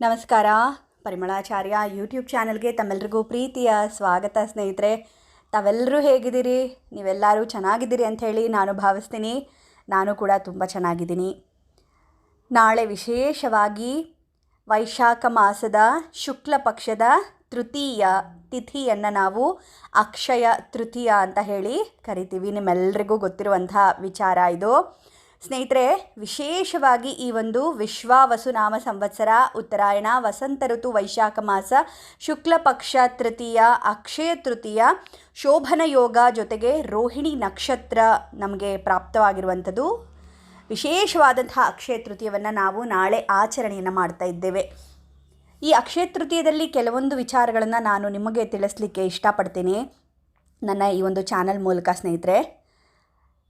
ನಮಸ್ಕಾರ. ಪರಿಮಳಾಚಾರ್ಯ ಯೂಟ್ಯೂಬ್ ಚಾನಲ್ಗೆ ತಮ್ಮೆಲ್ರಿಗೂ ಪ್ರೀತಿಯ ಸ್ವಾಗತ ಸ್ನೇಹಿತರೆ. ತಾವೆಲ್ಲರೂ ಹೇಗಿದ್ದೀರಿ? ನೀವೆಲ್ಲರೂ ಚೆನ್ನಾಗಿದ್ದೀರಿ ಅಂಥೇಳಿ ನಾನು ಭಾವಿಸ್ತೀನಿ. ನಾನು ಕೂಡ ತುಂಬ ಚೆನ್ನಾಗಿದ್ದೀನಿ. ನಾಳೆ ವಿಶೇಷವಾಗಿ ವೈಶಾಖ ಮಾಸದ ಶುಕ್ಲ ಪಕ್ಷದ ತೃತೀಯ ತಿಥಿಯನ್ನು ನಾವು ಅಕ್ಷಯ ತೃತೀಯ ಅಂತ ಹೇಳಿ ಕರಿತೀವಿ. ನಿಮ್ಮೆಲ್ಲರಿಗೂ ಗೊತ್ತಿರುವಂಥ ವಿಚಾರ ಇದು. ಸ್ನೇಹಿತರೆ, ವಿಶೇಷವಾಗಿ ಈ ಒಂದು ವಿಶ್ವ ವಸುನಾಮ ಸಂವತ್ಸರ, ಉತ್ತರಾಯಣ, ವಸಂತ ಋತು, ವೈಶಾಖ ಮಾಸ, ಶುಕ್ಲ ಪಕ್ಷ ತೃತೀಯ, ಅಕ್ಷಯ ತೃತೀಯ, ಶೋಭನ ಯೋಗ ಜೊತೆಗೆ ರೋಹಿಣಿ ನಕ್ಷತ್ರ ನಮಗೆ ಪ್ರಾಪ್ತವಾಗಿರುವಂಥದ್ದು. ವಿಶೇಷವಾದಂತಹ ಅಕ್ಷಯ ತೃತೀಯವನ್ನು ನಾವು ನಾಳೆ ಆಚರಣೆಯನ್ನು ಮಾಡ್ತಾ ಇದ್ದೇವೆ. ಈ ಅಕ್ಷಯ ತೃತೀಯದಲ್ಲಿ ಕೆಲವೊಂದು ವಿಚಾರಗಳನ್ನು ನಾನು ನಿಮಗೆ ತಿಳಿಸ್ಲಿಕ್ಕೆ ಇಷ್ಟಪಡ್ತೀನಿ. ನನ್ನ ಈ ಒಂದು ಚಾನಲ್ ಮೂಲಕ ಸ್ನೇಹಿತರೆ.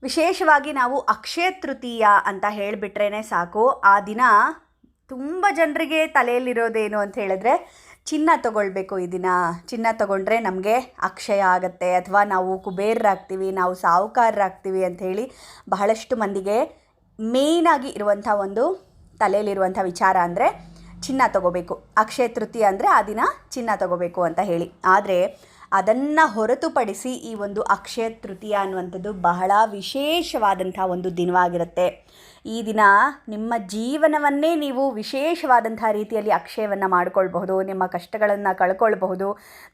ವಿಶೇಷವಾಗಿ ನಾವು ಅಕ್ಷಯ ತೃತೀಯ ಅಂತ ಹೇಳಿಬಿಟ್ರೇ ಸಾಕು. ಆ ದಿನ ತುಂಬ ಜನರಿಗೆ ತಲೆಯಲ್ಲಿರೋದೇನು ಅಂತ ಹೇಳಿದ್ರೆ ಚಿನ್ನ ತಗೊಳ್ಬೇಕು ಈ ದಿನ. ಚಿನ್ನ ತಗೊಂಡ್ರೆ ನಮಗೆ ಅಕ್ಷಯ ಆಗುತ್ತೆ. ಅಥವಾ ನಾವು ಕುಬೇರರಾಗ್ತೀವಿ, ನಾವು ಸಾಹುಕಾರರಾಗ್ತೀವಿ ಅಂಥೇಳಿ ಬಹಳಷ್ಟು ಮಂದಿಗೆ ಮೇಯ್ನಾಗಿ ಇರುವಂಥ ಒಂದು ತಲೆಯಲ್ಲಿರುವಂಥ ವಿಚಾರ ಅಂದರೆ ಚಿನ್ನ ತಗೋಬೇಕು. ಅಕ್ಷಯ ತೃತೀಯ ಅಂದರೆ ಆ ದಿನ ಚಿನ್ನ ತಗೋಬೇಕು ಅಂತ ಹೇಳಿ. ಆದರೆ ಅದನ್ನು ಹೊರತುಪಡಿಸಿ ಈ ಒಂದು ಅಕ್ಷಯ ತೃತೀಯ ಅನ್ನುವಂಥದ್ದು ಬಹಳ ವಿಶೇಷವಾದಂಥ ಒಂದು ದಿನವಾಗಿರುತ್ತೆ. ಈ ದಿನ ನಿಮ್ಮ ಜೀವನವನ್ನೇ ನೀವು ವಿಶೇಷವಾದಂಥ ರೀತಿಯಲ್ಲಿ ಅಕ್ಷಯವನ್ನು ಮಾಡಿಕೊಳ್ಬಹುದು, ನಿಮ್ಮ ಕಷ್ಟಗಳನ್ನು ಕಳ್ಕೊಳ್ಬಹುದು.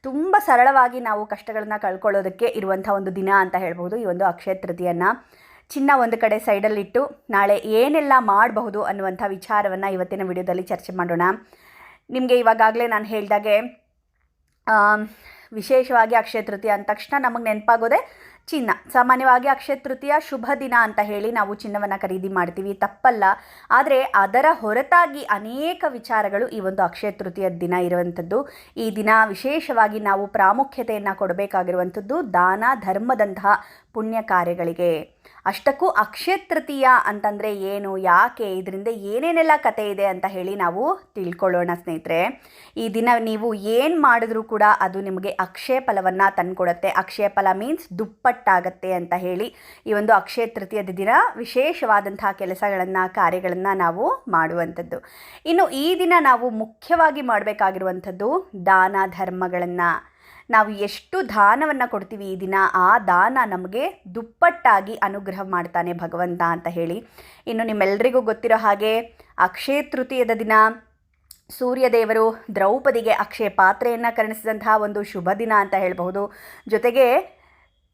ತುಂಬ ಸರಳವಾಗಿ ನಾವು ಕಷ್ಟಗಳನ್ನು ಕಳ್ಕೊಳ್ಳೋದಕ್ಕೆ ಇರುವಂಥ ಒಂದು ದಿನ ಅಂತ ಹೇಳ್ಬೋದು ಈ ಒಂದು ಅಕ್ಷಯ ತೃತೀಯನ್ನು. ಚಿನ್ನ ಒಂದು ಕಡೆ ಸೈಡಲ್ಲಿಟ್ಟು ನಾಳೆ ಏನೆಲ್ಲ ಮಾಡಬಹುದು ಅನ್ನುವಂಥ ವಿಚಾರವನ್ನು ಇವತ್ತಿನ ವಿಡಿಯೋದಲ್ಲಿ ಚರ್ಚೆ ಮಾಡೋಣ. ನಿಮಗೆ ಇವಾಗಾಗಲೇ ನಾನು ಹೇಳಿದಾಗೆ ವಿಶೇಷವಾಗಿ ಅಕ್ಷಯ ತೃತೀಯ ಅಂದ ತಕ್ಷಣ ನಮಗೆ ನೆನಪಾಗೋದೆ ಚಿನ್ನ. ಸಾಮಾನ್ಯವಾಗಿ ಅಕ್ಷಯ ತೃತೀಯ ಶುಭ ದಿನ ಅಂತ ಹೇಳಿ ನಾವು ಚಿನ್ನವನ್ನು ಖರೀದಿ ಮಾಡ್ತೀವಿ. ತಪ್ಪಲ್ಲ. ಆದರೆ ಅದರ ಹೊರತಾಗಿ ಅನೇಕ ವಿಚಾರಗಳು ಈ ಒಂದು ಅಕ್ಷಯ ತೃತೀಯ ದಿನ ಇರುವಂಥದ್ದು ಈ ದಿನ ವಿಶೇಷವಾಗಿ ನಾವು ಪ್ರಾಮುಖ್ಯತೆಯನ್ನು ಕೊಡಬೇಕಾಗಿರುವಂಥದ್ದು ದಾನ, ಧರ್ಮದಂತಹ ಪುಣ್ಯ ಕಾರ್ಯಗಳಿಗೆ ಅಷ್ಟಕ್ಕೂ ಅಕ್ಷಯ ತೃತೀಯ ಅಂತಂದರೆ ಏನು, ಯಾಕೆ, ಇದರಿಂದ ಏನೇನೆಲ್ಲ ಕತೆ ಇದೆ ಅಂತ ಹೇಳಿ ನಾವು ತಿಳ್ಕೊಳ್ಳೋಣ ಸ್ನೇಹಿತರೆ. ಈ ದಿನ ನೀವು ಏನು ಮಾಡಿದ್ರೂ ಕೂಡ ಅದು ನಿಮಗೆ ಅಕ್ಷಯ ಫಲವನ್ನು ತಂದುಕೊಡುತ್ತೆ. ಅಕ್ಷಯ ಫಲ ಮೀನ್ಸ್ ದುಪ್ಪಟ್ಟಾಗತ್ತೆ ಅಂತ ಹೇಳಿ ಈ ಒಂದು ಅಕ್ಷಯ ತೃತೀಯದ ದಿನ ವಿಶೇಷವಾದಂತಹ ಕೆಲಸಗಳನ್ನು, ಕಾರ್ಯಗಳನ್ನು ನಾವು ಮಾಡುವಂಥದ್ದು. ಇನ್ನು ಈ ದಿನ ನಾವು ಮುಖ್ಯವಾಗಿ ಮಾಡಬೇಕಾಗಿರುವಂಥದ್ದು ದಾನ ಧರ್ಮಗಳನ್ನು. ನಾವು ಎಷ್ಟು ದಾನವನ್ನು ಕೊಡ್ತೀವಿ ಈ ದಿನ, ಆ ದಾನ ನಮಗೆ ದುಪ್ಪಟ್ಟಾಗಿ ಅನುಗ್ರಹ ಮಾಡ್ತಾನೆ ಭಗವಂತ ಅಂತ ಹೇಳಿ. ಇನ್ನು ನಿಮ್ಮೆಲ್ಲರಿಗೂ ಗೊತ್ತಿರೋ ಹಾಗೆ, ಅಕ್ಷಯ ತೃತೀಯದ ದಿನ ಸೂರ್ಯದೇವರು ದ್ರೌಪದಿಗೆ ಅಕ್ಷಯ ಪಾತ್ರೆಯನ್ನು ಕರುಣಿಸಿದಂತಹ ಒಂದು ಶುಭ ದಿನ ಅಂತ ಹೇಳಬಹುದು. ಜೊತೆಗೆ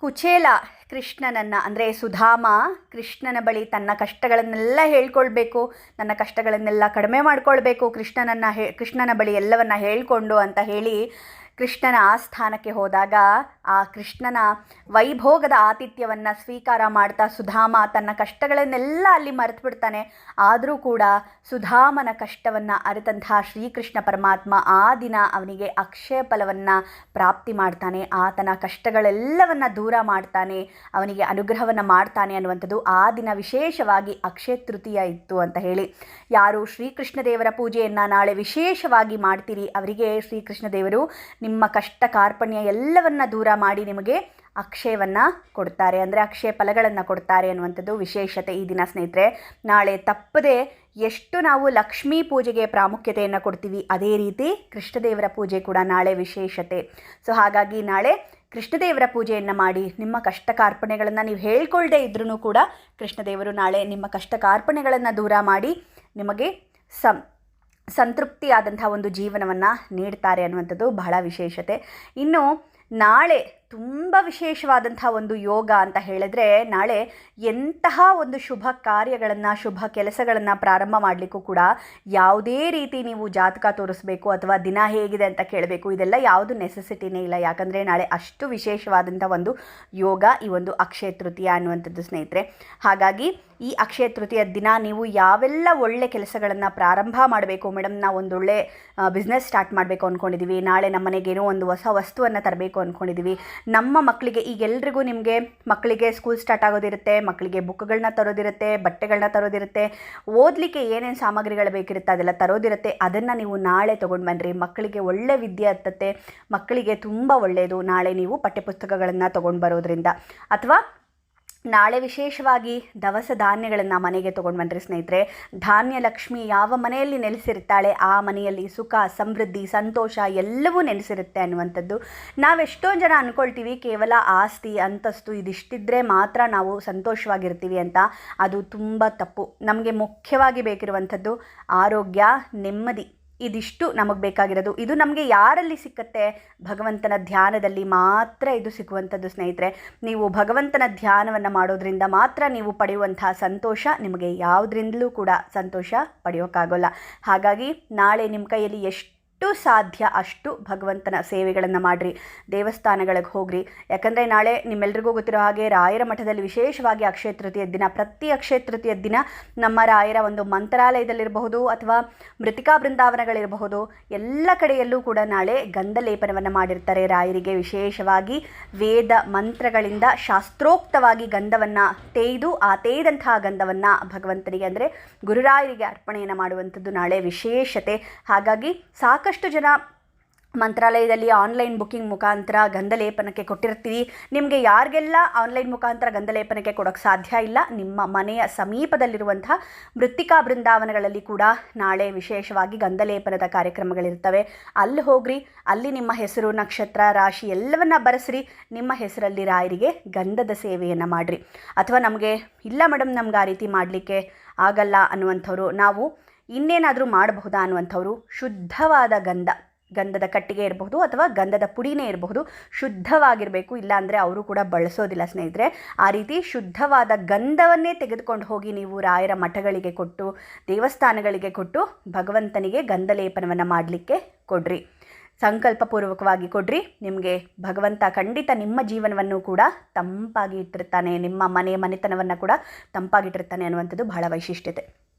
ಕುಚೇಲ ಕೃಷ್ಣನನ್ನು, ಅಂದರೆ ಸುಧಾಮ ಕೃಷ್ಣನ ಬಳಿ ತನ್ನ ಕಷ್ಟಗಳನ್ನೆಲ್ಲ ಹೇಳ್ಕೊಳ್ಬೇಕು ನನ್ನ ಕಷ್ಟಗಳನ್ನೆಲ್ಲ ಕಡಿಮೆ ಮಾಡಿಕೊಳ್ಬೇಕು ಕೃಷ್ಣನನ್ನು ಹೇ, ಕೃಷ್ಣನ ಬಳಿ ಎಲ್ಲವನ್ನು ಹೇಳಿಕೊಂಡು ಅಂತ ಹೇಳಿ ಕೃಷ್ಣನ ಆಸ್ಥಾನಕ್ಕೆ ಹೋದಾಗ ಆ ಕೃಷ್ಣನ ವೈಭೋಗದ ಆತಿಥ್ಯವನ್ನು ಸ್ವೀಕಾರ ಮಾಡ್ತಾ ಸುಧಾಮ ತನ್ನ ಕಷ್ಟಗಳನ್ನೆಲ್ಲ ಅಲ್ಲಿ ಮರೆತು ಬಿಡ್ತಾನೆ ಆದರೂ ಕೂಡ ಸುಧಾಮನ ಕಷ್ಟವನ್ನು ಅರಿತಂತಹ ಶ್ರೀಕೃಷ್ಣ ಪರಮಾತ್ಮ ಆ ದಿನ ಅವನಿಗೆ ಅಕ್ಷಯ ಫಲವನ್ನು ಪ್ರಾಪ್ತಿ ಮಾಡ್ತಾನೆ. ಆತನ ಕಷ್ಟಗಳೆಲ್ಲವನ್ನು ದೂರ ಮಾಡ್ತಾನೆ. ಅವನಿಗೆ ಅನುಗ್ರಹವನ್ನು ಮಾಡ್ತಾನೆ ಅನ್ನುವಂಥದ್ದು ಆ ದಿನ ವಿಶೇಷವಾಗಿ ಅಕ್ಷಯ ತೃತೀಯ ಇತ್ತು ಅಂತ ಹೇಳಿ. ಯಾರು ಶ್ರೀಕೃಷ್ಣ ದೇವರ ಪೂಜೆಯನ್ನು ನಾಳೆ ವಿಶೇಷವಾಗಿ ಮಾಡ್ತೀರಿ, ಅವರಿಗೆ ಶ್ರೀಕೃಷ್ಣ ದೇವರು ನಿಮ್ಮ ಕಷ್ಟ ಕಾರ್ಪಣ್ಯ ಎಲ್ಲವನ್ನ ದೂರ ಮಾಡಿ ನಿಮಗೆ ಅಕ್ಷಯವನ್ನು ಕೊಡ್ತಾರೆ. ಅಂದರೆ ಅಕ್ಷಯ ಫಲಗಳನ್ನು ಕೊಡ್ತಾರೆ ಅನ್ನುವಂಥದ್ದು ವಿಶೇಷತೆ ಈ ದಿನ ಸ್ನೇಹಿತರೆ. ನಾಳೆ ತಪ್ಪದೆ ಎಷ್ಟು ನಾವು ಲಕ್ಷ್ಮೀ ಪೂಜೆಗೆ ಪ್ರಾಮುಖ್ಯತೆಯನ್ನು ಕೊಡ್ತೀವಿ, ಅದೇ ರೀತಿ ಕೃಷ್ಣದೇವರ ಪೂಜೆ ಕೂಡ ನಾಳೆ ವಿಶೇಷತೆ. ಸೊ ಹಾಗಾಗಿ ನಾಳೆ ಕೃಷ್ಣದೇವರ ಪೂಜೆಯನ್ನು ಮಾಡಿ ನಿಮ್ಮ ಕಷ್ಟ ಕಾರ್ಪಣೆಗಳನ್ನು ನೀವು ಹೇಳ್ಕೊಳ್ಳದೆ ಇದ್ರೂ ಕೂಡ ಕೃಷ್ಣದೇವರು ನಾಳೆ ನಿಮ್ಮ ಕಷ್ಟ ಕಾರ್ಪಣೆಗಳನ್ನು ದೂರ ಮಾಡಿ ನಿಮಗೆ ಸಂ ಸಂತೃಪ್ತಿಯಾದಂಥ ಒಂದು ಜೀವನವನ್ನು ನೀಡ್ತಾರೆ ಅನ್ನುವಂಥದ್ದು ಬಹಳ ವಿಶೇಷತೆ. ಇನ್ನು ನಾಳೆ ತುಂಬ ವಿಶೇಷವಾದಂಥ ಒಂದು ಯೋಗ ಅಂತ ಹೇಳಿದ್ರೆ ನಾಳೆ ಎಂತಹ ಒಂದು ಶುಭ ಕಾರ್ಯಗಳನ್ನು, ಶುಭ ಕೆಲಸಗಳನ್ನು ಪ್ರಾರಂಭ ಮಾಡಲಿಕ್ಕೂ ಕೂಡ ಯಾವುದೇ ರೀತಿ ನೀವು ಜಾತಕ ತೋರಿಸ್ಬೇಕು ಅಥವಾ ದಿನ ಹೇಗಿದೆ ಅಂತ ಕೇಳಬೇಕು, ಇದೆಲ್ಲ ಯಾವುದು ನೆಸೆಸಿಟಿನೇ ಇಲ್ಲ. ಯಾಕಂದರೆ ನಾಳೆ ಅಷ್ಟು ವಿಶೇಷವಾದಂಥ ಒಂದು ಯೋಗ ಈ ಒಂದು ಅಕ್ಷಯ ತೃತೀಯ ಅನ್ನುವಂಥದ್ದು ಸ್ನೇಹಿತರೆ. ಹಾಗಾಗಿ ಈ ಅಕ್ಷಯ ತೃತೀಯ ದಿನ ನೀವು ಯಾವೆಲ್ಲ ಒಳ್ಳೆ ಕೆಲಸಗಳನ್ನು ಪ್ರಾರಂಭ ಮಾಡಬೇಕು ಮೇಡಮ್? ನಾವು ಒಂದು ಒಳ್ಳೆ ಬಿಸ್ನೆಸ್ ಸ್ಟಾರ್ಟ್ ಮಾಡಬೇಕು ಅಂದ್ಕೊಂಡಿದ್ದೀವಿ ನಾಳೆ ನಮ್ಮ ಮನೆಗೇನೋ ಒಂದು ಹೊಸ ವಸ್ತುವನ್ನು ತರಬೇಕು ಅಂದ್ಕೊಂಡಿದ್ದೀವಿ ನಮ್ಮ ಮಕ್ಕಳಿಗೆ ಈಗ ಎಲ್ರಿಗೂ ನಿಮಗೆ ಮಕ್ಕಳಿಗೆ ಸ್ಕೂಲ್ ಸ್ಟಾರ್ಟ್ ಆಗೋದಿರುತ್ತೆ ಮಕ್ಕಳಿಗೆ ಬುಕ್ಗಳನ್ನ ತರೋದಿರುತ್ತೆ ಬಟ್ಟೆಗಳನ್ನ ತರೋದಿರುತ್ತೆ. ಓದಲಿಕ್ಕೆ ಏನೇನು ಸಾಮಗ್ರಿಗಳು ಬೇಕಿರುತ್ತೆ ಅದೆಲ್ಲ ತರೋದಿರುತ್ತೆ. ಅದನ್ನು ನೀವು ನಾಳೆ ತೊಗೊಂಡು ಬನ್ನಿರಿ ಮಕ್ಕಳಿಗೆ ಒಳ್ಳೆ ವಿದ್ಯೆ ಹತ್ತತ್ತೆ. ಮಕ್ಕಳಿಗೆ ತುಂಬ ಒಳ್ಳೆಯದು ನಾಳೆ ನೀವು ಪಠ್ಯಪುಸ್ತಕಗಳನ್ನು ತೊಗೊಂಡು ಬರೋದ್ರಿಂದ. ಅಥವಾ ನಾಳೆ ವಿಶೇಷವಾಗಿ ದವಸ ಧಾನ್ಯಗಳನ್ನು ಮನೆಗೆ ತೊಗೊಂಡು ಬನ್ನಿರಿ ಸ್ನೇಹಿತರೆ, ಧಾನ್ಯ ಲಕ್ಷ್ಮಿ ಯಾವ ಮನೆಯಲ್ಲಿ ನೆಲೆಸಿರ್ತಾಳೆ ಆ ಮನೆಯಲ್ಲಿ ಸುಖ, ಸಮೃದ್ಧಿ, ಸಂತೋಷ ಎಲ್ಲವೂ ನೆಲೆಸಿರುತ್ತೆ ಅನ್ನುವಂಥದ್ದು ನಾವೆಷ್ಟೋ ಜನ ಅಂದ್ಕೊಳ್ತೀವಿ ಕೇವಲ ಆಸ್ತಿ, ಅಂತಸ್ತು ಇದಿಷ್ಟಿದ್ರೆ ಮಾತ್ರ ನಾವು ಸಂತೋಷವಾಗಿರ್ತೀವಿ ಅಂತ ಅದು ತುಂಬ ತಪ್ಪು. ನಮಗೆ ಮುಖ್ಯವಾಗಿ ಬೇಕಿರುವಂಥದ್ದು ಆರೋಗ್ಯ, ನೆಮ್ಮದಿ. ಇದಿಷ್ಟು ನಮಗೆ ಬೇಕಾಗಿರೋದು. ಇದು ನಮಗೆ ಯಾರಲ್ಲಿ ಸಿಕ್ಕತ್ತೆ? ಭಗವಂತನ ಧ್ಯಾನದಲ್ಲಿ ಮಾತ್ರ ಇದು ಸಿಗುವಂಥದ್ದು ಸ್ನೇಹಿತರೆ. ನೀವು ಭಗವಂತನ ಧ್ಯಾನವನ್ನು ಮಾಡೋದ್ರಿಂದ ಮಾತ್ರ ನೀವು ಪಡೆಯುವಂತಹ ಸಂತೋಷ ನಿಮಗೆ ಯಾವುದರಿಂದಲೂ ಕೂಡ ಸಂತೋಷ ಪಡೆಯೋಕ್ಕಾಗೋಲ್ಲ ಹಾಗಾಗಿ ನಾಳೆ ನಿಮ್ಮ ಕೈಯಲ್ಲಿ ಎಷ್ಟು ಸಾಧ್ಯ ಅಷ್ಟು ಭಗವಂತನ ಸೇವೆಗಳನ್ನು ಮಾಡಿರಿ, ದೇವಸ್ಥಾನಗಳಿಗೆ ಹೋಗ್ರಿ. ಯಾಕಂದರೆ ನಾಳೆ ನಿಮ್ಮೆಲ್ರಿಗೂ ಗೊತ್ತಿರೋ ಹಾಗೆ ರಾಯರ ಮಠದಲ್ಲಿ ವಿಶೇಷವಾಗಿ ಅಕ್ಷಯ ತೃತೀಯ ದಿನ, ಪ್ರತಿ ಅಕ್ಷಯ ತೃತೀಯ ದಿನ ನಮ್ಮ ರಾಯರ ಒಂದು ಮಂತ್ರಾಲಯದಲ್ಲಿರಬಹುದು ಅಥವಾ ಮೃತಿಕಾ ಬೃಂದಾವನಗಳಿರಬಹುದು. ಎಲ್ಲ ಕಡೆಯಲ್ಲೂ ಕೂಡ ನಾಳೆ ಗಂಧಲೇಪನವನ್ನು ಮಾಡಿರ್ತಾರೆ ರಾಯರಿಗೆ. ವಿಶೇಷವಾಗಿ ವೇದ ಮಂತ್ರಗಳಿಂದ ಶಾಸ್ತ್ರೋಕ್ತವಾಗಿ ಗಂಧವನ್ನು ತೇಯ್ದು, ಆ ತೇಯ್ದಂತಹ ಗಂಧವನ್ನು ಭಗವಂತನಿಗೆ ಅಂದರೆ ಗುರುರಾಯರಿಗೆ ಅರ್ಪಣೆಯನ್ನು ಮಾಡುವಂಥದ್ದು ನಾಳೆ ವಿಶೇಷತೆ. ಹಾಗಾಗಿ ಸಾಕಷ್ಟು ಜನ ಮಂತ್ರಾಲಯದಲ್ಲಿ ಆನ್ಲೈನ್ ಬುಕ್ಕಿಂಗ್ ಮುಖಾಂತರ ಗಂಧಲೇಪನಕ್ಕೆ ಕೊಟ್ಟಿರ್ತೀವಿ ನಿಮಗೆ ಯಾರಿಗೆಲ್ಲ ಆನ್ಲೈನ್ ಮುಖಾಂತರ ಗಂಧಲೇಪನಕ್ಕೆ ಕೊಡೋಕ್ಕೆ ಸಾಧ್ಯ ಇಲ್ಲ, ನಿಮ್ಮ ಮನೆಯ ಸಮೀಪದಲ್ಲಿರುವಂತಹ ಮೃತ್ತಿಕಾ ಬೃಂದಾವನಗಳಲ್ಲಿ ಕೂಡ ನಾಳೆ ವಿಶೇಷವಾಗಿ ಗಂಧಲೇಪನದ ಕಾರ್ಯಕ್ರಮಗಳಿರ್ತವೆ. ಅಲ್ಲಿ ಹೋಗ್ರಿ, ಅಲ್ಲಿ ನಿಮ್ಮ ಹೆಸರು, ನಕ್ಷತ್ರ, ರಾಶಿ ಎಲ್ಲವನ್ನ ಬರೆಸ್ರಿ. ನಿಮ್ಮ ಹೆಸರಲ್ಲಿ ರಾಯರಿಗೆ ಗಂಧದ ಸೇವೆಯನ್ನು ಮಾಡಿರಿ. ಅಥವಾ ನಮಗೆ, ಇಲ್ಲ ಮೇಡಮ್ ನಮ್ಗೆ ಆ ರೀತಿ ಮಾಡಲಿಕ್ಕೆ ಆಗಲ್ಲ ಅನ್ನುವಂಥವ್ರು ನಾವು ಇನ್ನೇನಾದರೂ ಮಾಡಬಹುದಾ ಅನ್ನುವಂಥವ್ರು ಶುದ್ಧವಾದ ಗಂಧ, ಗಂಧದ ಕಟ್ಟಿಗೆ ಇರಬಹುದು ಅಥವಾ ಗಂಧದ ಪುಡಿನೇ ಇರಬಹುದು, ಶುದ್ಧವಾಗಿರಬೇಕು. ಇಲ್ಲಾಂದರೆ ಅವರು ಕೂಡ ಬಳಸೋದಿಲ್ಲ ಸ್ನೇಹಿತರೆ. ಆ ರೀತಿ ಶುದ್ಧವಾದ ಗಂಧವನ್ನೇ ತೆಗೆದುಕೊಂಡು ಹೋಗಿ ನೀವು ರಾಯರ ಮಠಗಳಿಗೆ ಕೊಟ್ಟು, ದೇವಸ್ಥಾನಗಳಿಗೆ ಕೊಟ್ಟು ಭಗವಂತನಿಗೆ ಗಂಧಲೇಪನವನ್ನು ಮಾಡಲಿಕ್ಕೆ ಕೊಡ್ರಿ. ಸಂಕಲ್ಪಪೂರ್ವಕವಾಗಿ ಕೊಡ್ರಿ. ನಿಮಗೆ ಭಗವಂತ ಖಂಡಿತ ನಿಮ್ಮ ಜೀವನವನ್ನು ಕೂಡ ತಂಪಾಗಿ ಇಟ್ಟಿರ್ತಾನೆ ನಿಮ್ಮ ಮನೆ ಮನೆತನವನ್ನು ಕೂಡ ತಂಪಾಗಿಟ್ಟಿರ್ತಾನೆ ಅನ್ನುವಂಥದ್ದು ಬಹಳ ವೈಶಿಷ್ಟ್ಯತೆ.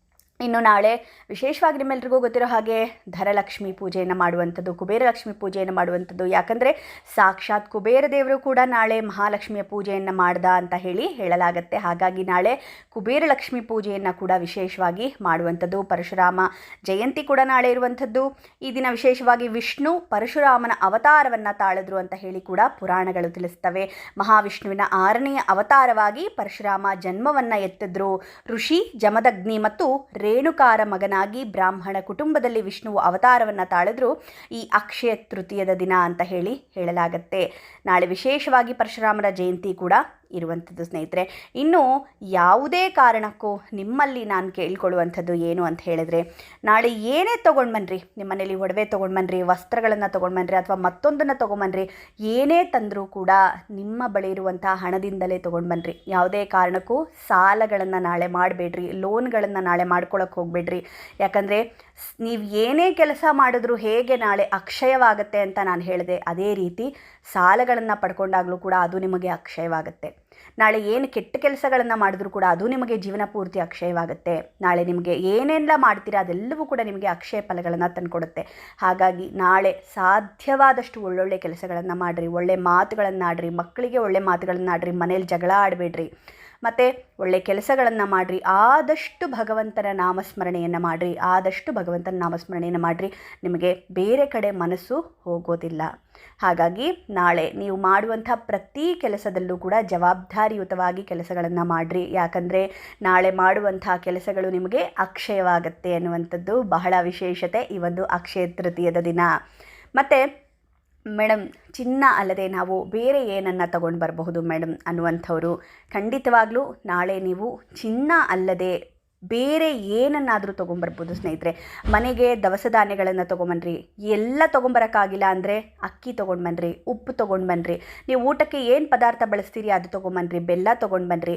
ಇನ್ನು ನಾಳೆ ವಿಶೇಷವಾಗಿ ನಿಮ್ಮೆಲ್ರಿಗೂ ಗೊತ್ತಿರೋ ಹಾಗೆ ಧರಲಕ್ಷ್ಮಿ ಪೂಜೆಯನ್ನು ಮಾಡುವಂಥದ್ದು ಕುಬೇರ ಲಕ್ಷ್ಮಿ ಪೂಜೆಯನ್ನು ಮಾಡುವಂಥದ್ದು. ಯಾಕಂದರೆ ಸಾಕ್ಷಾತ್ ಕುಬೇರ ದೇವರು ಕೂಡ ನಾಳೆ ಮಹಾಲಕ್ಷ್ಮಿಯ ಪೂಜೆಯನ್ನು ಮಾಡ್ದ ಅಂತ ಹೇಳಿ ಹೇಳಲಾಗತ್ತೆ. ಹಾಗಾಗಿ ನಾಳೆ ಕುಬೇರ ಲಕ್ಷ್ಮಿ ಪೂಜೆಯನ್ನು ಕೂಡ ವಿಶೇಷವಾಗಿ ಮಾಡುವಂಥದ್ದು. ಪರಶುರಾಮ ಜಯಂತಿ ಕೂಡ ನಾಳೆ ಇರುವಂಥದ್ದು. ಈ ದಿನ ವಿಶೇಷವಾಗಿ ವಿಷ್ಣು ಪರಶುರಾಮನ ಅವತಾರವನ್ನು ತಾಳಿದ್ರು ಅಂತ ಹೇಳಿ ಕೂಡ ಪುರಾಣಗಳು ತಿಳಿಸ್ತವೆ. ಮಹಾವಿಷ್ಣುವಿನ ಆರನೆಯ ಅವತಾರವಾಗಿ ಪರಶುರಾಮ ಜನ್ಮವನ್ನು ಎತ್ತಿದ್ರು. ಋಷಿ, ಜಮದಗ್ನಿ ಮತ್ತು ರೇಣುಕಾರ ಮಗನಾಗಿ ಬ್ರಾಹ್ಮಣ ಕುಟುಂಬದಲ್ಲಿ ವಿಷ್ಣುವು ಅವತಾರವನ್ನು ತಾಳಿದ್ರು, ಈ ಅಕ್ಷಯ ತೃತೀಯದ ದಿನ ಅಂತ ಹೇಳಿ ಹೇಳಲಾಗತ್ತೆ. ನಾಳೆ ವಿಶೇಷವಾಗಿ ಪರಶುರಾಮರ ಜಯಂತಿ ಕೂಡ ಇರುವಂಥದ್ದು ಸ್ನೇಹಿತರೆ. ಇನ್ನು ಯಾವುದೇ ಕಾರಣಕ್ಕೂ ನಿಮ್ಮಲ್ಲಿ ನಾನು ಕೇಳ್ಕೊಳ್ಳುವಂಥದ್ದು ಏನು ಅಂತ ಹೇಳಿದ್ರೆ, ನಾಳೆ ಏನೇ ತೊಗೊಂಡು ಬನ್ನಿರಿ ನಿಮ್ಮನೇಲಿ ಒಡವೆ ತೊಗೊಂಡು ಬನ್ನಿರಿ ವಸ್ತ್ರಗಳನ್ನು ತೊಗೊಂಡು ಬನ್ನಿರಿ ಅಥವಾ ಮತ್ತೊಂದನ್ನು ತೊಗೊಂಬನ್ನಿರಿ ಏನೇ ತಂದರೂ ಕೂಡ ನಿಮ್ಮ ಬಳಿ ಇರುವಂಥ ಹಣದಿಂದಲೇ ತೊಗೊಂಡು ಬನ್ನಿರಿ ಯಾವುದೇ ಕಾರಣಕ್ಕೂ ಸಾಲಗಳನ್ನು ನಾಳೆ ಮಾಡಬೇಡ್ರಿ, ಲೋನ್ಗಳನ್ನು ನಾಳೆ ಮಾಡ್ಕೊಳಕ್ಕೆ ಹೋಗಬೇಡ್ರಿ. ಯಾಕಂದರೆ ನೀವು ಏನೇ ಕೆಲಸ ಮಾಡಿದ್ರೂ ಹೇಗೆ ನಾಳೆ ಅಕ್ಷಯವಾಗುತ್ತೆ ಅಂತ ನಾನು ಹೇಳಿದೆ, ಅದೇ ರೀತಿ ಸಾಲಗಳನ್ನು ಪಡ್ಕೊಂಡಾಗಲೂ ಕೂಡ ಅದು ನಿಮಗೆ ಅಕ್ಷಯವಾಗುತ್ತೆ. ನಾಳೆ ಏನು ಕೆಟ್ಟ ಕೆಲಸಗಳನ್ನು ಮಾಡಿದ್ರೂ ಕೂಡ ಅದು ನಿಮಗೆ ಜೀವನ ಪೂರ್ತಿ ಅಕ್ಷಯವಾಗುತ್ತೆ. ನಾಳೆ ನಿಮಗೆ ಏನೆಲ್ಲ ಮಾಡ್ತೀರಾ ಅದೆಲ್ಲವೂ ಕೂಡ ನಿಮಗೆ ಅಕ್ಷಯ ಫಲಗಳನ್ನು ತಂದುಕೊಡುತ್ತೆ. ಹಾಗಾಗಿ ನಾಳೆ ಸಾಧ್ಯವಾದಷ್ಟು ಒಳ್ಳೊಳ್ಳೆ ಕೆಲಸಗಳನ್ನು ಮಾಡಿರಿ, ಒಳ್ಳೆ ಮಾತುಗಳನ್ನು ಆಡ್ರಿ ಮಕ್ಕಳಿಗೆ ಒಳ್ಳೆ ಮಾತುಗಳನ್ನು ಆಡ್ರಿ ಮನೇಲಿ ಜಗಳ ಆಡಬೇಡ್ರಿ. ಮತ್ತು ಒಳ್ಳೆ ಕೆಲಸಗಳನ್ನು ಮಾಡಿರಿ. ಆದಷ್ಟು ಭಗವಂತನ ನಾಮಸ್ಮರಣೆಯನ್ನು ಮಾಡಿರಿ. ಆದಷ್ಟು ಭಗವಂತನ ನಾಮಸ್ಮರಣೆಯನ್ನು ಮಾಡಿರಿ. ನಿಮಗೆ ಬೇರೆ ಕಡೆ ಮನಸ್ಸು ಹೋಗೋದಿಲ್ಲ. ಹಾಗಾಗಿ ನಾಳೆ ನೀವು ಮಾಡುವಂಥ ಪ್ರತಿ ಕೆಲಸದಲ್ಲೂ ಕೂಡ ಜವಾಬ್ದಾರಿಯುತವಾಗಿ ಕೆಲಸಗಳನ್ನು ಮಾಡಿರಿ. ಯಾಕಂದರೆ ನಾಳೆ ಮಾಡುವಂಥ ಕೆಲಸಗಳು ನಿಮಗೆ ಅಕ್ಷಯವಾಗುತ್ತೆ ಅನ್ನುವಂಥದ್ದು ಬಹಳ ವಿಶೇಷತೆ ಈ ಒಂದು ಅಕ್ಷಯ ತೃತೀಯದ ದಿನ. ಮತ್ತು ಮೇಡಮ್ ಚಿನ್ನ ಅಲ್ಲದೆ ನಾವು ಬೇರೆ ಏನನ್ನು ತಗೊಂಡು ಬರಬಹುದು ಮೇಡಮ್ ಅನ್ನುವಂಥವ್ರು ಖಂಡಿತವಾಗ್ಲೂ ನಾಳೆ ನೀವು ಚಿನ್ನ ಅಲ್ಲದೆ ಬೇರೆ ಏನನ್ನಾದರೂ ತೊಗೊಂಬರ್ಬೋದು ಸ್ನೇಹಿತರೆ. ಮನೆಗೆ ದವಸ ಧಾನ್ಯಗಳನ್ನು ತೊಗೊಂಬನ್ರಿ. ಎಲ್ಲ ತೊಗೊಂಬರೋಕ್ಕಾಗಿಲ್ಲ ಅಂದರೆ ಅಕ್ಕಿ ತೊಗೊಂಡು ಬನ್ನಿರಿ ಉಪ್ಪು ತೊಗೊಂಡು ಬನ್ನಿರಿ ನೀವು ಊಟಕ್ಕೆ ಏನು ಪದಾರ್ಥ ಬಳಸ್ತೀರಿ ಅದು ತೊಗೊಂಬನ್ರಿ, ಬೆಲ್ಲ ತೊಗೊಂಡು ಬನ್ನಿರಿ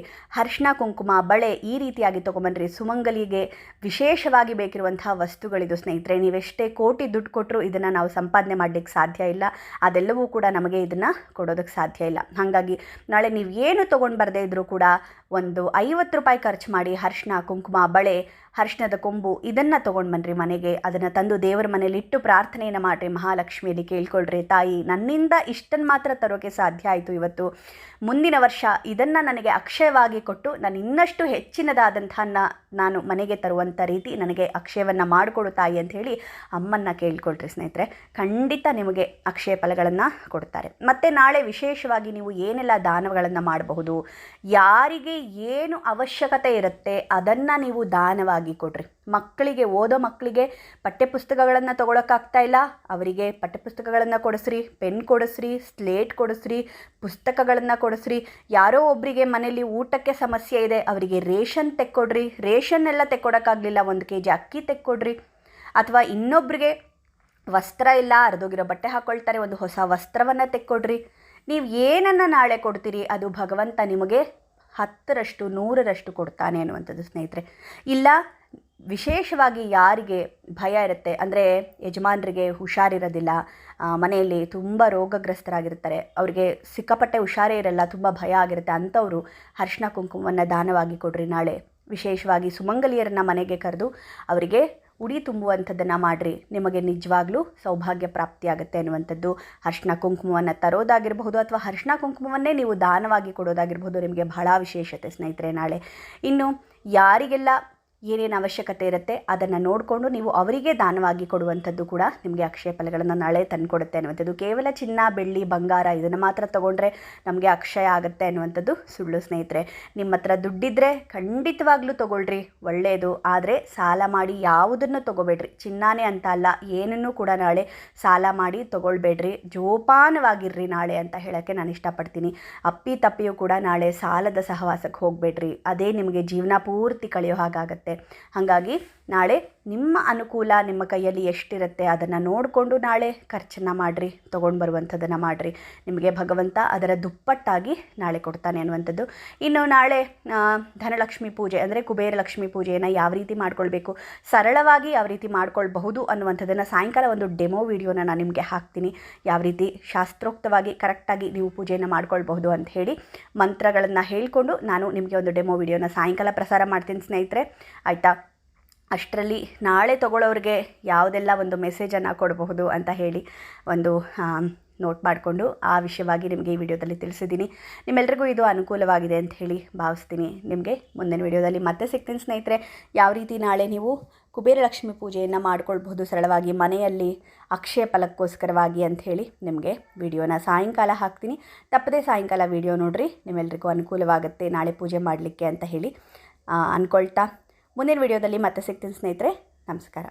ಕುಂಕುಮ, ಬಳೆ ಈ ರೀತಿಯಾಗಿ ತೊಗೊಂಬನ್ರಿ. ಸುಮಂಗಲಿಗೆ ವಿಶೇಷವಾಗಿ ಬೇಕಿರುವಂತಹ ವಸ್ತುಗಳಿದು ಸ್ನೇಹಿತರೆ. ನೀವೆಷ್ಟೇ ಕೋಟಿ ದುಡ್ಡು ಕೊಟ್ಟರು ಇದನ್ನು ನಾವು ಸಂಪಾದನೆ ಮಾಡಲಿಕ್ಕೆ ಸಾಧ್ಯ ಇಲ್ಲ. ಅದೆಲ್ಲವೂ ಕೂಡ ನಮಗೆ ಇದನ್ನು ಕೊಡೋದಕ್ಕೆ ಸಾಧ್ಯ ಇಲ್ಲ. ಹಾಗಾಗಿ ನಾಳೆ ನೀವು ಏನು ತೊಗೊಂಡು ಬರದೇ ಇದ್ದರೂ ಕೂಡ ಒಂದು ಐವತ್ತು ರೂಪಾಯಿ ಖರ್ಚು ಮಾಡಿ ಹರ್ಷಣ ಕುಂಕುಮ ಬಳೆ ಅರಿಶಿಣದ ಕೊಂಬು ಇದನ್ನು ತೊಗೊಂಡು ಬನ್ನಿರಿ ಮನೆಗೆ. ಅದನ್ನು ತಂದು ದೇವರ ಮನೇಲಿ ಇಟ್ಟು ಪ್ರಾರ್ಥನೆಯನ್ನು ಮಾಡಿರಿ ಮಹಾಲಕ್ಷ್ಮಿಯಲ್ಲಿ ಕೇಳ್ಕೊಳ್ರಿ. ತಾಯಿ, ನನ್ನಿಂದ ಇಷ್ಟನ್ನು ಮಾತ್ರ ತರೋಕೆ ಸಾಧ್ಯ ಆಯಿತು ಇವತ್ತು. ಮುಂದಿನ ವರ್ಷ ಇದನ್ನು ನನಗೆ ಅಕ್ಷಯವಾಗಿ ಕೊಟ್ಟು ನಾನು ಇನ್ನಷ್ಟು ಹೆಚ್ಚಿನದಾದಂತಹ ನಾನು ಮನೆಗೆ ತರುವಂಥ ರೀತಿ ನನಗೆ ಅಕ್ಷಯವನ್ನು ಮಾಡಿಕೊಡು ತಾಯಿ ಅಂತ ಹೇಳಿ ಅಮ್ಮನ್ನ ಕೇಳ್ಕೊಳ್ರಿ ಸ್ನೇಹಿತರೆ. ಖಂಡಿತ ನಿಮಗೆ ಅಕ್ಷಯ ಫಲಗಳನ್ನು ಕೊಡ್ತಾರೆ. ಮತ್ತು ನಾಳೆ ವಿಶೇಷವಾಗಿ ನೀವು ಏನೆಲ್ಲ ದಾನಗಳನ್ನು ಮಾಡಬಹುದು, ಯಾರಿಗೆ ಏನು ಅವಶ್ಯಕತೆ ಇರುತ್ತೆ ಅದನ್ನು ನೀವು ದಾನವಾಗಿ ಕೊಡ್ರಿ. ಮಕ್ಕಳಿಗೆ, ಓದೋ ಮಕ್ಕಳಿಗೆ ಪಠ್ಯಪುಸ್ತಕಗಳನ್ನು ತೊಗೊಳಕ್ಕಾಗ್ತಾ ಇಲ್ಲ. ಅವರಿಗೆ ಪಠ್ಯಪುಸ್ತಕಗಳನ್ನು ಕೊಡಿಸ್ರಿ, ಪೆನ್ ಕೊಡಿಸ್ರಿ, ಸ್ಲೇಟ್ ಕೊಡಿಸ್ರಿ, ಪುಸ್ತಕಗಳನ್ನು ಕೊಡಿಸ್ರಿ. ಯಾರೋ ಒಬ್ಬರಿಗೆ ಮನೆಯಲ್ಲಿ ಊಟಕ್ಕೆ ಸಮಸ್ಯೆ ಇದೆ, ಅವರಿಗೆ ರೇಷನ್ ತೆಕ್ಕೊಡ್ರಿ. ರೇಷನ್ ಎಲ್ಲ ತೆಕ್ಕೊಡೋಕ್ಕಾಗಲಿಲ್ಲ, ಒಂದು ಕೆ ಜಿ ಅಕ್ಕಿ ತೆಕ್ಕೊಡ್ರಿ. ಅಥವಾ ಇನ್ನೊಬ್ಬರಿಗೆ ವಸ್ತ್ರ ಇಲ್ಲ, ಅರ್ಧೋಗಿರೋ ಬಟ್ಟೆ ಹಾಕ್ಕೊಳ್ತಾರೆ ಒಂದು ಹೊಸ ವಸ್ತ್ರವನ್ನು ತೆಕ್ಕೊಡ್ರಿ. ನೀವು ಏನನ್ನು ನಾಳೆ ಕೊಡ್ತೀರಿ? ಅದು ಭಗವಂತ ನಿಮಗೆ ಹತ್ತರಷ್ಟು, ನೂರರಷ್ಟು ಕೊಡ್ತಾನೆ ಅನ್ನುವಂಥದ್ದು ಸ್ನೇಹಿತರೆ. ಇಲ್ಲ, ವಿಶೇಷವಾಗಿ ಯಾರಿಗೆ ಭಯ ಇರುತ್ತೆ, ಅಂದರೆ ಯಜಮಾನರಿಗೆ ಹುಷಾರಿರೋದಿಲ್ಲ ಮನೆಯಲ್ಲಿ ತುಂಬ ರೋಗಗ್ರಸ್ತರಾಗಿರ್ತಾರೆ, ಅವರಿಗೆ ಸಿಕ್ಕಾಪಟ್ಟೆ ಹುಷಾರೇ ಇರಲ್ಲ, ತುಂಬ ಭಯ ಆಗಿರುತ್ತೆ, ಅಂಥವರು ಅರ್ಶಿನ ಕುಂಕುಮವನ್ನು ದಾನವಾಗಿ ಕೊಡ್ರಿ ನಾಳೆ. ವಿಶೇಷವಾಗಿ ಸುಮಂಗಲಿಯರನ್ನ ಮನೆಗೆ ಕರೆದು, ಅವರಿಗೆ ಉಡಿ ತುಂಬುವಂಥದ್ದನ್ನು ಮಾಡಿರಿ. ನಿಮಗೆ ನಿಜವಾಗ್ಲೂ ಸೌಭಾಗ್ಯ ಪ್ರಾಪ್ತಿಯಾಗುತ್ತೆ ಅನ್ನುವಂಥದ್ದು ಅರ್ಶಿನ ಕುಂಕುಮವನ್ನು ತರೋದಾಗಿರಬಹುದು ಅಥವಾ ಅರ್ಶಿನ ಕುಂಕುಮವನ್ನೇ ನೀವು ದಾನವಾಗಿ ಕೊಡೋದಾಗಿರ್ಬೋದು ನಿಮಗೆ ಬಹಳ ವಿಶೇಷತೆ ಸ್ನೇಹಿತರೆ ನಾಳೆ. ಇನ್ನು ಯಾರಿಗೆಲ್ಲ ಏನೇನು ಅವಶ್ಯಕತೆ ಇರುತ್ತೆ ಅದನ್ನು ನೋಡಿಕೊಂಡು ನೀವು ಅವರಿಗೆ ದಾನವಾಗಿ ಕೊಡುವಂಥದ್ದು ಕೂಡ ನಿಮಗೆ ಅಕ್ಷಯ ಫಲಗಳನ್ನು ನಾಳೆ ತಂದುಕೊಡುತ್ತೆ ಅನ್ನುವಂಥದ್ದು. ಕೇವಲ ಚಿನ್ನ, ಬೆಳ್ಳಿ, ಬಂಗಾರ ಇದನ್ನು ಮಾತ್ರ ತೊಗೊಂಡ್ರೆ ನಮಗೆ ಅಕ್ಷಯ ಆಗುತ್ತೆ ಅನ್ನುವಂಥದ್ದು ಸುಳ್ಳು ಸ್ನೇಹಿತರೆ. ನಿಮ್ಮ ಹತ್ರ ದುಡ್ಡಿದ್ದರೆ ಖಂಡಿತವಾಗ್ಲೂ ತೊಗೊಳ್ರಿ ಒಳ್ಳೆಯದು ಆದರೆ ಸಾಲ ಮಾಡಿ ಯಾವುದನ್ನು ತೊಗೋಬೇಡ್ರಿ? ಚಿನ್ನಾನೇ ಅಂತ ಅಲ್ಲ ಏನನ್ನೂ ಕೂಡ ನಾಳೆ ಸಾಲ ಮಾಡಿ ತೊಗೊಳ್ಬೇಡ್ರಿ. ಜೋಪಾನವಾಗಿರ್ರಿ ನಾಳೆ ಅಂತ ಹೇಳೋಕ್ಕೆ ನಾನು ಇಷ್ಟಪಡ್ತೀನಿ. ಅಪ್ಪಿ ತಪ್ಪಿಯೂ ಕೂಡ ನಾಳೆ ಸಾಲದ ಸಹವಾಸಕ್ಕೆ ಹೋಗಬೇಡ್ರಿ. ಅದೇ ನಿಮಗೆ ಜೀವನ ಪೂರ್ತಿ ಕಳೆಯೋ ಹಾಗಾಗತ್ತೆ. ಹಾಗಾಗಿ ನಾಳೆ ನಿಮ್ಮ ಅನುಕೂಲ ನಿಮ್ಮ ಕೈಯಲ್ಲಿ ಎಷ್ಟಿರುತ್ತೆ ಅದನ್ನು ನೋಡಿಕೊಂಡು ನಾಳೆ ಖರ್ಚನ್ನು ಮಾಡಿರಿ, ತೊಗೊಂಡು ಬರುವಂಥದ್ದನ್ನು ಮಾಡಿರಿ. ನಿಮಗೆ ಭಗವಂತ ಅದರ ದುಪ್ಪಟ್ಟಾಗಿ ನಾಳೆ ಕೊಡ್ತಾನೆ ಅನ್ನುವಂಥದ್ದು. ಇನ್ನು ನಾಳೆ ಧನಲಕ್ಷ್ಮಿ ಪೂಜೆ ಅಂದರೆ ಕುಬೇರ ಲಕ್ಷ್ಮಿ ಪೂಜೆಯನ್ನು ಯಾವ ರೀತಿ ಮಾಡ್ಕೊಳ್ಬೇಕು, ಸರಳವಾಗಿ ಯಾವ ರೀತಿ ಮಾಡ್ಕೊಳ್ಬಹುದು ಅನ್ನುವಂಥದ್ದನ್ನು ಸಾಯಂಕಾಲ ಒಂದು ಡೆಮೋ ವಿಡಿಯೋನ ನಾನು ನಿಮಗೆ ಹಾಕ್ತೀನಿ. ಯಾವ ರೀತಿ ಶಾಸ್ತ್ರೋಕ್ತವಾಗಿ ಕರೆಕ್ಟಾಗಿ ನೀವು ಪೂಜೆಯನ್ನು ಮಾಡ್ಕೊಳ್ಬಹುದು ಅಂತ ಹೇಳಿ ಮಂತ್ರಗಳನ್ನು ಹೇಳಿಕೊಂಡು ನಾನು ನಿಮಗೆ ಒಂದು ಡೆಮೋ ವಿಡಿಯೋನ ಸಾಯಂಕಾಲ ಪ್ರಸಾರ ಮಾಡ್ತೀನಿ ಸ್ನೇಹಿತರೆ. ಆಯಿತಾ? ಅಷ್ಟರಲ್ಲಿ ನಾಳೆ ತಗೊಳ್ಳೋರಿಗೆ ಯಾವುದೆಲ್ಲ ಒಂದು ಮೆಸೇಜನ್ನು ಕೊಡಬಹುದು ಅಂತ ಹೇಳಿ ಒಂದು ನೋಟ್ ಮಾಡಿಕೊಂಡು ಆ ವಿಷಯವಾಗಿ ನಿಮಗೆ ಈ ವಿಡಿಯೋದಲ್ಲಿ ತಿಳಿಸಿದ್ದೀನಿ. ನಿಮ್ಮೆಲ್ರಿಗೂ ಇದು ಅನುಕೂಲವಾಗಿದೆ ಅಂತ ಹೇಳಿ ಭಾವಿಸ್ತೀನಿ. ನಿಮಗೆ ಮುಂದಿನ ವಿಡಿಯೋದಲ್ಲಿ ಮತ್ತೆ ಸಿಗ್ತೀನಿ ಸ್ನೇಹಿತರೆ. ಯಾವ ರೀತಿ ನಾಳೆ ನೀವು ಕುಬೇರ ಲಕ್ಷ್ಮಿ ಪೂಜೆಯನ್ನು ಮಾಡ್ಕೊಳ್ಬಹುದು ಸರಳವಾಗಿ ಮನೆಯಲ್ಲಿ ಅಕ್ಷಯ ಫಲಕ್ಕೋಸ್ಕರವಾಗಿ ಅಂತ ಹೇಳಿ ನಿಮಗೆ ವಿಡಿಯೋನ ಸಾಯಂಕಾಲ ಹಾಕ್ತೀನಿ. ತಪ್ಪದೇ ಸಾಯಂಕಾಲ ವಿಡಿಯೋ ನೋಡಿರಿ. ನಿಮ್ಮೆಲ್ರಿಗೂ ಅನುಕೂಲವಾಗುತ್ತೆ ನಾಳೆ ಪೂಜೆ ಮಾಡಲಿಕ್ಕೆ ಅಂತ ಹೇಳಿ ಅಂದ್ಕೊಳ್ತಾ ಮುಂದಿನ ವಿಡಿಯೋದಲ್ಲಿ ಮತ್ತೆ ಸಿಗ್ತೀನಿ ಸ್ನೇಹಿತರೆ ನಮಸ್ಕಾರ.